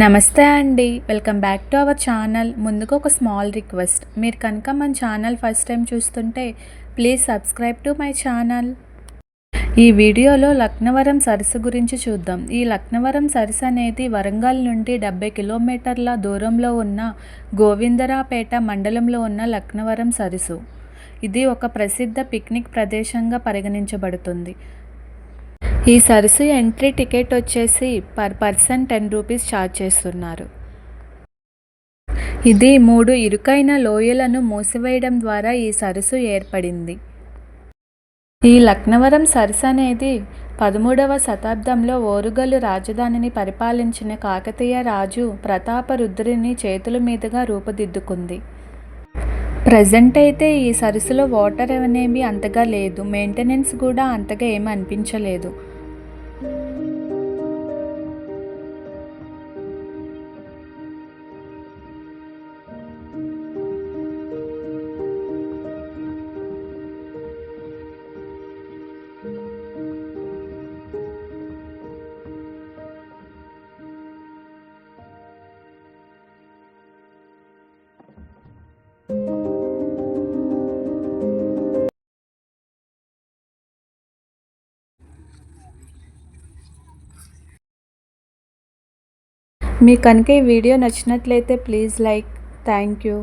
నమస్తే అండి. Welcome back to our channel. ముందుగా ఒక స్మాల్ రిక్వెస్ట్. మీరు కనుక మన ఛానల్ ఫస్ట్ టైం చూస్తుంటే please subscribe to my channel. ఈ వీడియోలో లక్నవరం సరస్సు గురించి చూద్దాం. ఈ లక్నవరం సరస్సు అనేది వరంగల్ నుండి డెబ్బై కిలోమీటర్ల దూరంలో ఉన్న గోవిందరాపేట మండలంలో ఉన్న లక్నవరం సరస్సు. ఇది ఒక ప్రసిద్ధ పిక్నిక్ ప్రదేశంగా పరిగణించబడుతుంది. ఈ సరస్సు ఎంట్రీ టికెట్ వచ్చేసి per person ten rupees charge చేస్తున్నారు. ఇది మూడు ఇరుకైన లోయలను మూసివేయడం ద్వారా ఈ సరస్సు ఏర్పడింది. ఈ లక్నవరం సరస్సు అనేది పదమూడవ శతాబ్దంలో ఓరుగల్లు రాజధానిని పరిపాలించిన కాకతీయ రాజు ప్రతాపరుద్రుని చేతుల మీదుగా రూపుదిద్దుకుంది. ప్రజెంట్ అయితే ఈ సరస్సులో వాటర్ అనేవి అంతగా లేదు మెయింటెనెన్స్ కూడా అంతగా ఏమి అనిపించలేదు. మీకు కనుక ఈ వీడియో నచ్చినట్లయితే ప్లీజ్ లైక్ థ్యాంక్ యూ.